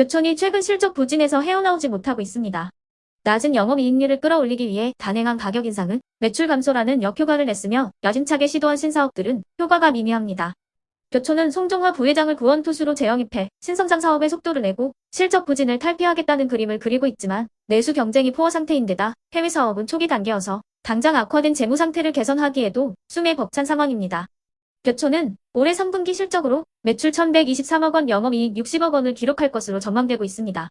교촌이 최근 실적 부진에서 헤어나오지 못하고 있습니다. 낮은 영업이익률을 끌어올리기 위해 단행한 가격 인상은 매출 감소라는 역효과를 냈으며 야심차게 시도한 신사업들은 효과가 미미합니다. 교촌은 송종화 부회장을 구원 투수로 재영입해 신성장 사업에 속도를 내고 실적 부진을 탈피하겠다는 그림을 그리고 있지만 내수 경쟁이 포화 상태인데다 해외 사업은 초기 단계여서 당장 악화된 재무 상태를 개선하기에도 숨에 벅찬 상황입니다. 교촌은 올해 3분기 실적으로 매출 1123억 원, 영업이익 60억 원을 기록할 것으로 전망되고 있습니다.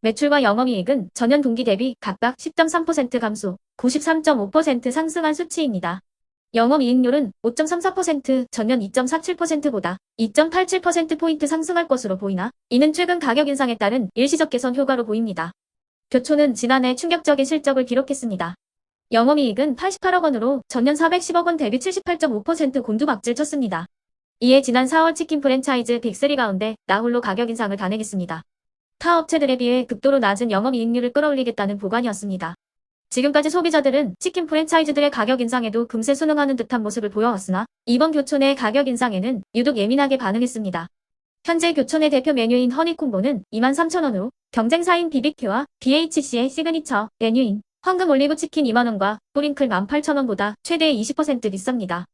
매출과 영업이익은 전년 동기 대비 각각 10.3% 감소, 93.5% 상승한 수치입니다. 영업이익률은 5.34% 전년 2.47%보다 2.87%포인트 상승할 것으로 보이나 이는 최근 가격 인상에 따른 일시적 개선 효과로 보입니다. 교촌은 지난해 충격적인 실적을 기록했습니다. 영업이익은 88억 원으로 전년 410억 원 대비 78.5% 곤두박질 쳤습니다. 이에 지난 4월 치킨 프랜차이즈 빅3 가운데 나홀로 가격 인상을 단행했습니다. 타 업체들에 비해 극도로 낮은 영업이익률을 끌어올리겠다는 보관이었습니다. 지금까지 소비자들은 치킨 프랜차이즈들의 가격 인상에도 금세 순응하는 듯한 모습을 보여왔으나 이번 교촌의 가격 인상에는 유독 예민하게 반응했습니다. 현재 교촌의 대표 메뉴인 허니콤보는 23,000원으로 경쟁사인 BBQ와 BHC의 시그니처 메뉴인 황금 올리브 치킨 2만원과 뿌링클 18,000원보다 최대 20% 비쌉니다.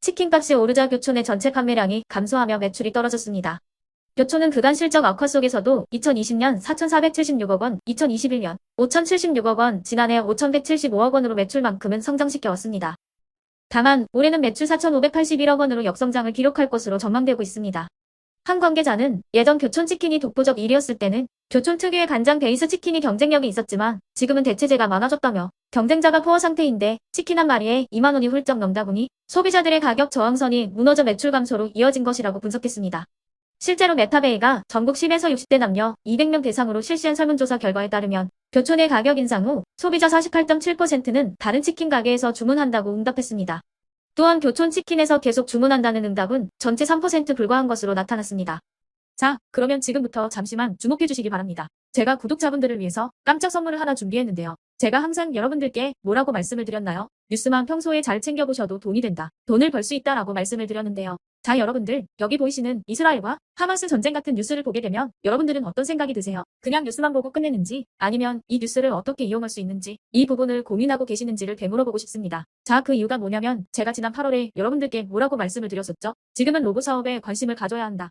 치킨값이 오르자 교촌의 전체 판매량이 감소하며 매출이 떨어졌습니다. 교촌은 그간 실적 악화 속에서도 2020년 4,476억 원, 2021년 5,076억 원, 지난해 5,175억 원으로 매출만큼은 성장시켜 왔습니다. 다만 올해는 매출 4,581억 원으로 역성장을 기록할 것으로 전망되고 있습니다. 한 관계자는 예전 교촌 치킨이 독보적 1위였을 때는 교촌 특유의 간장 베이스 치킨이 경쟁력이 있었지만 지금은 대체재가 많아졌다며 경쟁자가 포화 상태인데 치킨 한 마리에 2만 원이 훌쩍 넘다 보니 소비자들의 가격 저항선이 무너져 매출 감소로 이어진 것이라고 분석했습니다. 실제로 메타베이가 전국 10에서 60대 남녀 200명 대상으로 실시한 설문조사 결과에 따르면 교촌의 가격 인상 후 소비자 48.7%는 다른 치킨 가게에서 주문한다고 응답했습니다. 또한 교촌 치킨에서 계속 주문한다는 응답은 전체 3% 불과한 것으로 나타났습니다. 자, 그러면 지금부터 잠시만 주목해 주시기 바랍니다. 제가 구독자분들을 위해서 깜짝 선물을 하나 준비했는데요. 제가 항상 여러분들께 뭐라고 말씀을 드렸나요? 뉴스만 평소에 잘 챙겨보셔도 돈이 된다. 돈을 벌 수 있다라고 말씀을 드렸는데요. 자, 여러분들, 여기 보이시는 이스라엘과 하마스 전쟁 같은 뉴스를 보게 되면 여러분들은 어떤 생각이 드세요? 그냥 뉴스만 보고 끝내는지 아니면 이 뉴스를 어떻게 이용할 수 있는지 이 부분을 고민하고 계시는지를 되물어보고 싶습니다. 자, 그 이유가 뭐냐면 제가 지난 8월에 여러분들께 뭐라고 말씀을 드렸었죠? 지금은 로봇 사업에 관심을 가져야 한다.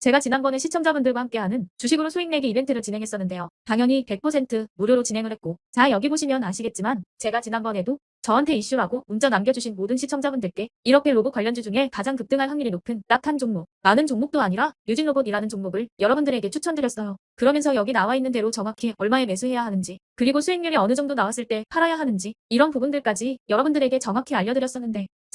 제가 지난번에 시청자분들과 함께하는 주식으로 수익 내기 이벤트를 진행했었는데요. 당연히 100% 무료로 진행을 했고 자 여기 보시면 아시겠지만 제가 지난번에도 저한테 이슈라고 문자 남겨주신 모든 시청자분들께 이렇게 로봇 관련주 중에 가장 급등할 확률이 높은 딱 한 종목, 많은 종목도 아니라 뉴진 로봇이라는 종목을 여러분들에게 추천드렸어요. 그러면서 여기 나와 있는 대로 정확히 얼마에 매수해야 하는지, 그리고 수익률이 어느 정도 나왔을 때 팔아야 하는지, 이런 부분들까지 여러분들에게 정확히 알려드렸었는데,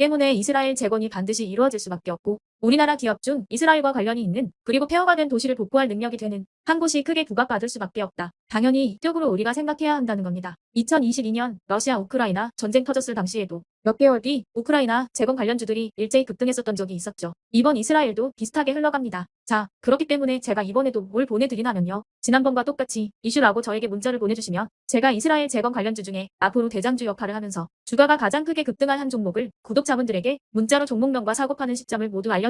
때문에 이스라엘 재건이 반드시 이루어질 수밖에 없고 우리나라 기업 중 이스라엘과 관련이 있는 그리고 폐허가 된 도시를 복구할 능력이 되는 한 곳이 크게 부각받을 수밖에 없다. 당연히 이쪽으로 우리가 생각해야 한다는 겁니다. 2022년 러시아 우크라이나 전쟁 터졌을 당시에도 몇 개월 뒤 우크라이나 재건 관련주들이 일제히 급등했었던 적이 있었죠. 이번 이스라엘도 비슷하게 흘러갑니다. 자, 그렇기 때문에 제가 이번에도 뭘 보내드리냐면요. 지난번과 똑같이 이슈라고 저에게 문자를 보내주시면 제가 이스라엘 재건 관련주 중에 앞으로 대장주 역할을 하면서 주가가 가장 크게 급등한 한 종목을 구독자분들에게 문자로 종목명과 사고파는 시점을 모두 알려